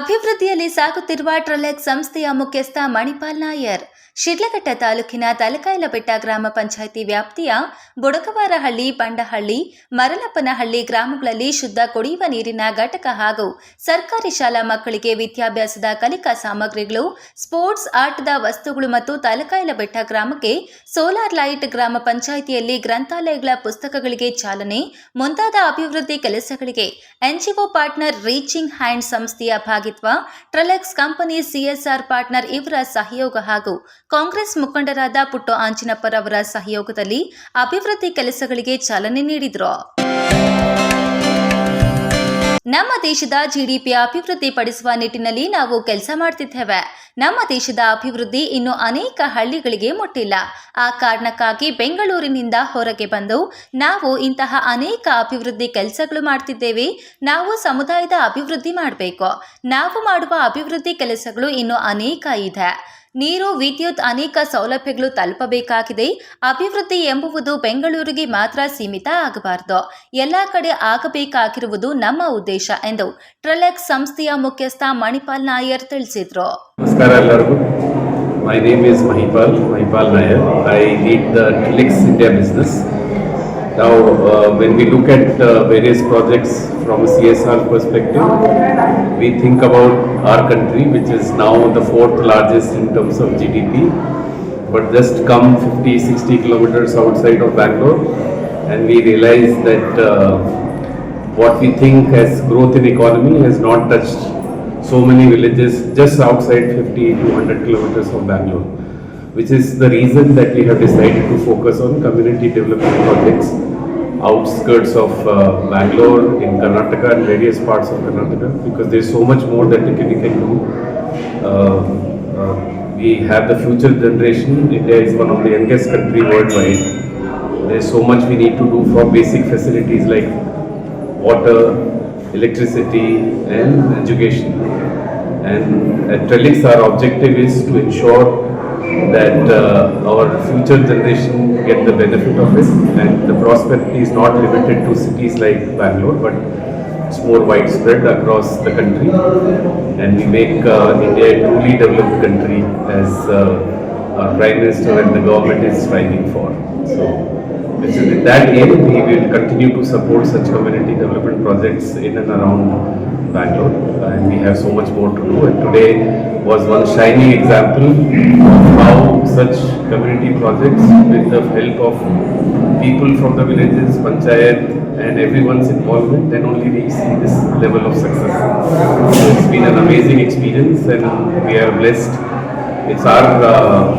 ಅಭಿವೃದ್ಧಿಯಲ್ಲಿ ಸಾಗುತ್ತಿರುವ ಟ್ರಲೆಕ್ ಸಂಸ್ಥೆಯ ಮುಖ್ಯಸ್ಥ ಮಣಿಪಾಲ್ ನಾಯರ್. ಶಿಡ್ಲಘಟ್ಟ ತಾಲೂಕಿನ ತಲಕಾಯಲಬೆಟ್ಟ ಗ್ರಾಮ ಪಂಚಾಯಿತಿ ವ್ಯಾಪ್ತಿಯ ಬುಡಕವಾರಹಳ್ಳಿ, ಬಂಡಹಳ್ಳಿ, ಮರಲಪ್ಪನಹಳ್ಳಿ ಗ್ರಾಮಗಳಲ್ಲಿ ಶುದ್ಧ ಕುಡಿಯುವ ನೀರಿನ ಘಟಕ ಹಾಗೂ ಸರ್ಕಾರಿ ಶಾಲಾ ಮಕ್ಕಳಿಗೆ ವಿದ್ಯಾಭ್ಯಾಸದ ಕಲಿಕಾ ಸಾಮಗ್ರಿಗಳು, ಸ್ಪೋರ್ಟ್ಸ್ ಆಟದ ವಸ್ತುಗಳು ಮತ್ತು ತಲಕಾಯಲಬೆಟ್ಟ ಗ್ರಾಮಕ್ಕೆ ಸೋಲಾರ್ ಲೈಟ್ ಗ್ರಾಮ ಪಂಚಾಯಿತಿಯಲ್ಲಿ ಗ್ರಂಥಾಲಯಗಳ ಪುಸ್ತಕಗಳಿಗೆ ಚಾಲನೆ, ಮುಂತಾದ ಅಭಿವೃದ್ಧಿ ಕೆಲಸಗಳಿಗೆ ಎನ್ಜಿಒ ಪಾರ್ಟ್ನರ್ ರೀಚಿಂಗ್ ಹ್ಯಾಂಡ್ ಸಂಸ್ಥೆಯ ಭಾಗಿತ್ವ, ಟ್ರಲೆಕ್ಸ್ ಕಂಪನಿ ಸಿಎಸ್ಆರ್ ಪಾರ್ಟ್ನರ್ ಇವರ ಸಹಯೋಗ ಹಾಗೂ ಕಾಂಗ್ರೆಸ್ ಮುಖಂಡರಾದ ಪುಟ್ಟು ಆಂಜಿನಪ್ಪರವರ ಸಹಯೋಗದಲ್ಲಿ ಅಭಿವೃದ್ಧಿ ಕೆಲಸಗಳಿಗೆ ಚಾಲನೆ ನೀಡಿದರು. ನಮ್ಮ ದೇಶದ ಜಿಡಿಪಿ ಅಭಿವೃದ್ಧಿ ಪಡಿಸುವ ನಿಟ್ಟಿನಲ್ಲಿ ನಾವು ಕೆಲಸ ಮಾಡ್ತಿದ್ದೇವೆ. ನಮ್ಮ ದೇಶದ ಅಭಿವೃದ್ಧಿ ಇನ್ನು ಅನೇಕ ಹಳ್ಳಿಗಳಿಗೆ ಮುಟ್ಟಿಲ್ಲ. ಆ ಕಾರಣಕ್ಕಾಗಿ ಬೆಂಗಳೂರಿನಿಂದ ಹೊರಗೆ ಬಂದು ನಾವು ಇಂತಹ ಅನೇಕ ಅಭಿವೃದ್ಧಿ ಕೆಲಸಗಳು ಮಾಡ್ತಿದ್ದೇವೆ. ನಾವು ಸಮುದಾಯದ ಅಭಿವೃದ್ಧಿ ಮಾಡಬೇಕು. ನಾವು ಮಾಡುವ ಅಭಿವೃದ್ಧಿ ಕೆಲಸಗಳು ಇನ್ನು ಅನೇಕ ಇದೆ. ನೀರು ವಿದ್ಯುತ್ ಅನೇಕ ಸೌಲಭ್ಯಗಳು ತಲುಪಬೇಕಾಗಿದೆ. ಅಭಿವೃದ್ಧಿ ಎಂಬುವುದು ಬೆಂಗಳೂರಿಗೆ ಮಾತ್ರ ಸೀಮಿತ ಆಗಬಾರದು. ಎಲ್ಲ ಕಡೆ ಆಗಬೇಕಾಗಿರುವುದು ನಮ್ಮ ಉದ್ದೇಶ ಎಂದು ಟ್ರಲೆಕ್ ಸಂಸ್ಥೆಯ ಮುಖ್ಯಸ್ಥ ಮಣಿಪಾಲ್ ನಾಯರ್ ತಿಳಿಸಿದರು. ನಮಸ್ಕಾರ ಎಲ್ಲರಿಗೂ. My name is Mahipal Mahipal Nair. I lead the Trilux India business ನಾವು when we look at uh, various projects from a CSR perspective, we think about our country, which is now the fourth largest in terms of GDP, but just come 50, 60 kilometers outside of Bangalore, and we realize that uh, what we think as growth in economy has not touched so many villages just outside 50 to 100 kilometers of Bangalore, which is the reason that we have decided to focus on community development projects outskirts of uh, Bangalore, in Karnataka and various parts of Karnataka, because there's so much more that we can, do. Uh, uh, we have the future generation. India is one of the youngest country worldwide. There's so much we need to do for basic facilities like water, electricity, and education. And at Trellix, our objective is to ensure that uh, our future generation get the benefit of it, and the prosperity is not limited to cities like Bangalore, but it's more widespread across the country, and we make uh, India a truly developed country as uh, our Prime Minister and the government is striving for. So, is with that aim, we will continue to support such community development projects in and around Bangalore, and we have so much more to do. And today was one shining example of how such community projects, with the help of people from the villages, panchayat, and everyone's involvement, then only we see this level of success. So it's been an amazing experience, and we are blessed. It's our uh,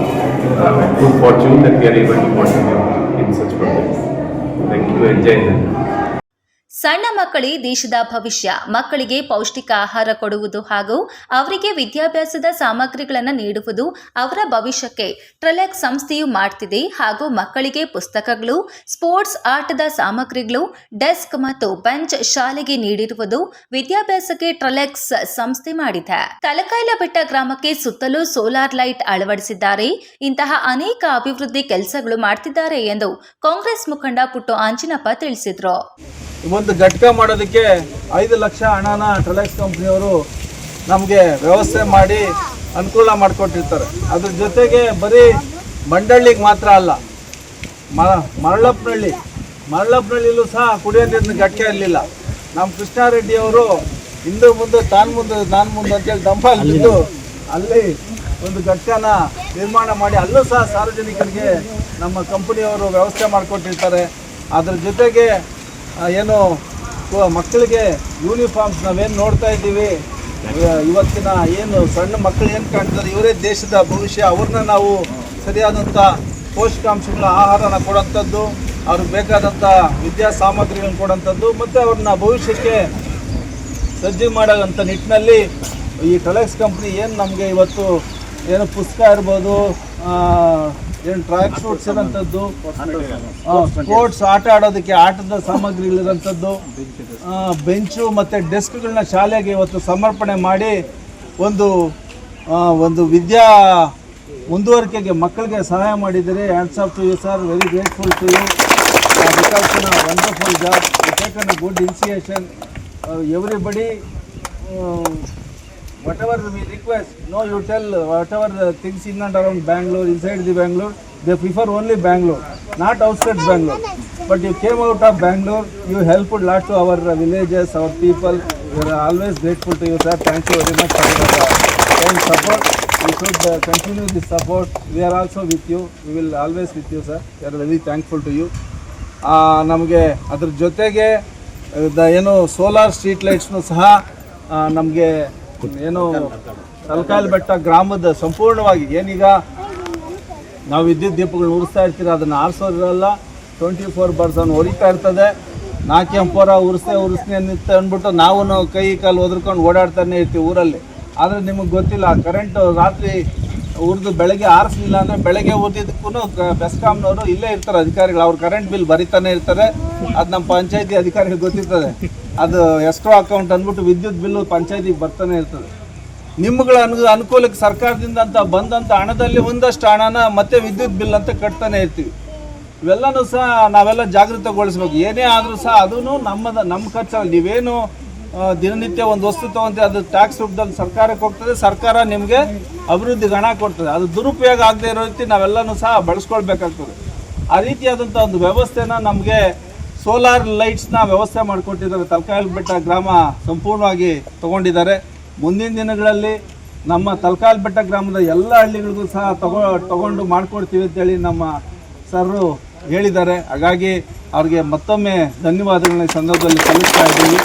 uh, good fortune that we are able to contribute in such projects. 每个人在。ಸಣ್ಣ ಮಕ್ಕಳೇ ದೇಶದ ಭವಿಷ್ಯ. ಮಕ್ಕಳಿಗೆ ಪೌಷ್ಟಿಕ ಆಹಾರ ಕೊಡುವುದು ಹಾಗೂ ಅವರಿಗೆ ವಿದ್ಯಾಭ್ಯಾಸದ ಸಾಮಗ್ರಿಗಳನ್ನು ನೀಡುವುದು ಅವರ ಭವಿಷ್ಯಕ್ಕೆ ಟ್ರಲೆಕ್ ಸಂಸ್ಥೆಯು ಮಾಡ್ತಿದೆ ಹಾಗೂ ಮಕ್ಕಳಿಗೆ ಪುಸ್ತಕಗಳು, ಸ್ಪೋರ್ಟ್ಸ್ ಆಟದ ಸಾಮಗ್ರಿಗಳು, ಡೆಸ್ಕ್ ಮತ್ತು ಬೆಂಚ್ ಶಾಲೆಗೆ ನೀಡಿರುವುದು ವಿದ್ಯಾಭ್ಯಾಸಕ್ಕೆ ಟ್ರಲೆಕ್ಸ್ ಸಂಸ್ಥೆ ಮಾಡಿದೆ. ತಲಕಾಯಲಬೆಟ್ಟ ಗ್ರಾಮಕ್ಕೆ ಸುತ್ತಲೂ ಸೋಲಾರ್ ಲೈಟ್ ಅಳವಡಿಸಿದ್ದಾರೆ. ಇಂತಹ ಅನೇಕ ಅಭಿವೃದ್ಧಿ ಕೆಲಸಗಳು ಮಾಡ್ತಿದ್ದಾರೆ ಎಂದು ಕಾಂಗ್ರೆಸ್ ಮುಖಂಡ ಪುಟ್ಟು ಆಂಜಿನಪ್ಪ ತಿಳಿಸಿದರು. ಒಂದು ಘಟಕ ಮಾಡೋದಕ್ಕೆ ಐದು ಲಕ್ಷ ಹಣನ ಟ್ರಲೆಕ್ಸ್ ಕಂಪ್ನಿಯವರು ನಮಗೆ ವ್ಯವಸ್ಥೆ ಮಾಡಿ ಅನುಕೂಲ ಮಾಡಿಕೊಟ್ಟಿರ್ತಾರೆ. ಅದ್ರ ಜೊತೆಗೆ ಬರೀ ಮಂಡಳ್ಳಿಗೆ ಮಾತ್ರ ಅಲ್ಲ, ಮ ಮರಳಪ್ಪನಹಳ್ಳಿ ಮರಳಪ್ಪನಹಳ್ಳಿಲೂ ಸಹ ಕುಡಿಯೋ ನೀರಿನ ಘಟಕ ಇರಲಿಲ್ಲ. ನಮ್ಮ ಕೃಷ್ಣಾರೆಡ್ಡಿಯವರು ಹಿಂದೆ ಮುಂದೆ, ತಾನು ಮುಂದೆ, ನಾನು ಮುಂದೆ ಅಂತೇಳಿ ದಂಪಲ್ಲಿ ಬಿದ್ದು ಅಲ್ಲಿ ಒಂದು ಘಟಕನ ನಿರ್ಮಾಣ ಮಾಡಿ ಅಲ್ಲೂ ಸಹ ಸಾರ್ವಜನಿಕರಿಗೆ ನಮ್ಮ ಕಂಪನಿಯವರು ವ್ಯವಸ್ಥೆ ಮಾಡಿಕೊಟ್ಟಿರ್ತಾರೆ. ಅದ್ರ ಜೊತೆಗೆ ಏನು ಮಕ್ಕಳಿಗೆ ಯೂನಿಫಾರ್ಮ್ಸ್ ನಾವೇನು ನೋಡ್ತಾ ಇದ್ದೀವಿ? ಇವತ್ತಿನ ಏನು ಸಣ್ಣ ಮಕ್ಕಳು ಏನು ಕಾಣ್ತಾರೆ? ಇವರೇ ದೇಶದ ಭವಿಷ್ಯ, ಅವ್ರನ್ನ ನಾವು ಸರಿಯಾದಂಥ ಪೋಷಕಾಂಶಗಳ ಆಹಾರನ ಕೊಡೋಂಥದ್ದು, ಅವ್ರಿಗೆ ಬೇಕಾದಂಥ ವಿದ್ಯಾ ಸಾಮಗ್ರಿಗಳನ್ನ ಕೊಡೋಂಥದ್ದು, ಮತ್ತು ಅವ್ರನ್ನ ಭವಿಷ್ಯಕ್ಕೆ ಸಜ್ಜು ಮಾಡೋಂಥ ನಿಟ್ಟಿನಲ್ಲಿ ಈ ಟೊಲೆಕ್ಸ್ ಕಂಪ್ನಿ ಏನು ನಮಗೆ ಇವತ್ತು ಏನು ಪುಸ್ತಕ ಇರ್ಬೋದು ಏನು ಟ್ರ್ಯಾಕ್ ಸೂಟ್ಸ್ ಇರೋಂಥದ್ದು? ಸ್ಪೋರ್ಟ್ಸ್ ಆಟ ಆಡೋದಕ್ಕೆ ಆಟದ ಸಾಮಗ್ರಿಗಳಿರೋಂಥದ್ದು ಬೆಂಚು ಮತ್ತು ಡೆಸ್ಕ್ಗಳನ್ನ ಶಾಲೆಗೆ ಇವತ್ತು ಸಮರ್ಪಣೆ ಮಾಡಿ ಒಂದು ಒಂದು ವಿದ್ಯಾ ಮುಂದುವರಿಕೆಗೆ ಮಕ್ಕಳಿಗೆ ಸಹಾಯ ಮಾಡಿದರೆ hands off to you sir very grateful to you wonderful job taken a good initiation everybody whatever we request, no, you tell whatever the things in and around Bangalore, inside the Bangalore, they prefer only Bangalore, not outside Bangalore. But you came out of Bangalore, you helped a lot to our uh, villages, our people. We are always grateful to you, sir. Thank you very much for your uh, support. We should uh, continue this support. We are also with you. We will always with you, sir. We are very thankful to you. ನಮಗೆ ಅದ್ರ ಜೊತೆಗೆ ಏನು solar street ಲೈಟ್ಸ್ನು ಸಹ ನಮಗೆ ಏನು, ತಲಕಾಲ್ ಬೆಟ್ಟ ಗ್ರಾಮದ ಸಂಪೂರ್ಣವಾಗಿ ಏನೀಗ ನಾವು ವಿದ್ಯುತ್ ದೀಪಗಳನ್ನ ಉರಿಸ್ತಾ ಇರ್ತೀರ, ಅದನ್ನು ಆರಿಸೋದ್ರಲ್ಲ ಟ್ವೆಂಟಿ ಫೋರ್ ಬರ್ಸನ್ ಹೊರಿತಾ ಇರ್ತದೆ. ನಾಲ್ಕು ಎಂಪೋರ ಉರಿಸ್ತೇ ಉರಿಸ್ನೇ ನಿಂತ ಅಂದ್ಬಿಟ್ಟು ನಾವು ಕೈ ಕಾಲು ಒದ್ರಕೊಂಡು ಓಡಾಡ್ತಾನೆ ಇರ್ತೀವಿ ಊರಲ್ಲಿ. ಆದರೆ ನಿಮಗೆ ಗೊತ್ತಿಲ್ಲ ಕರೆಂಟ್ ರಾತ್ರಿ ಉರಿದು ಬೆಳಗ್ಗೆ ಆರಿಸಲಿಲ್ಲ ಅಂದರೆ ಬೆಳಗ್ಗೆ ಓದಿದ್ದಕ್ಕೂ ಬೆಸ್ಕಾಮ್ನವರು ಇಲ್ಲೇ ಇರ್ತಾರೆ ಅಧಿಕಾರಿಗಳು. ಅವ್ರು ಕರೆಂಟ್ ಬಿಲ್ ಬರಿತಾನೆ ಇರ್ತಾರೆ. ಅದು ನಮ್ಮ ಪಂಚಾಯತಿ ಅಧಿಕಾರಿಗಳು ಗೊತ್ತಿರ್ತದೆ. ಅದು ಎಸ್ಟ್ರೋ ಅಕೌಂಟ್ ಅಂದ್ಬಿಟ್ಟು ವಿದ್ಯುತ್ ಬಿಲ್ಲು ಪಂಚಾಯತಿಗೆ ಬರ್ತಾನೆ ಇರ್ತದೆ. ನಿಮ್ಗಳ ಅನು, ಅನುಕೂಲಕ್ಕೆ ಸರ್ಕಾರದಿಂದ ಅಂತ ಬಂದಂಥ ಹಣದಲ್ಲಿ ಒಂದಷ್ಟು ಹಣನ ಮತ್ತೆ ವಿದ್ಯುತ್ ಬಿಲ್ ಅಂತ ಕಟ್ತಾನೆ ಇರ್ತೀವಿ. ಇವೆಲ್ಲನೂ ಸಹ ನಾವೆಲ್ಲ ಜಾಗೃತಗೊಳಿಸ್ಬೇಕು. ಏನೇ ಆದರೂ ಸಹ ಅದೂ ನಮ್ಮದ, ನಮ್ಮ ಖರ್ಚಲ್ಲಿ. ನೀವೇನು ದಿನನಿತ್ಯ ಒಂದು ವಸ್ತು ತೊಗೊಂತೀವಿ ಅದು ಟ್ಯಾಕ್ಸ್ ರೂಪದಲ್ಲಿ ಸರ್ಕಾರಕ್ಕೆ ಹೋಗ್ತದೆ, ಸರ್ಕಾರ ನಿಮಗೆ ಅಭಿವೃದ್ಧಿಗೆ ಹಣ ಕೊಡ್ತದೆ. ಅದು ದುರುಪಯೋಗ ಆಗದೆ ಇರೋ ರೀತಿ ನಾವೆಲ್ಲನೂ ಸಹ ಬಳಸ್ಕೊಳ್ಬೇಕಾಗ್ತದೆ. ಆ ರೀತಿಯಾದಂಥ ಒಂದು ವ್ಯವಸ್ಥೆನ ನಮಗೆ ಸೋಲಾರ್ ಲೈಟ್ಸ್ನ ವ್ಯವಸ್ಥೆ ಮಾಡಿಕೊಟ್ಟಿದ್ದಾರೆ. ತಲಕಾಯಲ್ ಬೆಟ್ಟ ಗ್ರಾಮ ಸಂಪೂರ್ಣವಾಗಿ ತಗೊಂಡಿದ್ದಾರೆ. ಮುಂದಿನ ದಿನಗಳಲ್ಲಿ ನಮ್ಮ ತಲಕಾಲ್ ಬೆಟ್ಟ ಗ್ರಾಮದ ಎಲ್ಲ ಹಳ್ಳಿಗಳಿಗೂ ಸಹ ತಗೋ, ತಗೊಂಡು ಮಾಡಿಕೊಡ್ತೀವಿ ಅಂತೇಳಿ ನಮ್ಮ ಸರ್ರು ಹೇಳಿದ್ದಾರೆ. ಹಾಗಾಗಿ ಅವ್ರಿಗೆ ಮತ್ತೊಮ್ಮೆ ಧನ್ಯವಾದಗಳನ್ನ ಸಂದರ್ಭದಲ್ಲಿ ಸಲ್ಲಿಸ್ತಾ ಇದ್ದೀವಿ.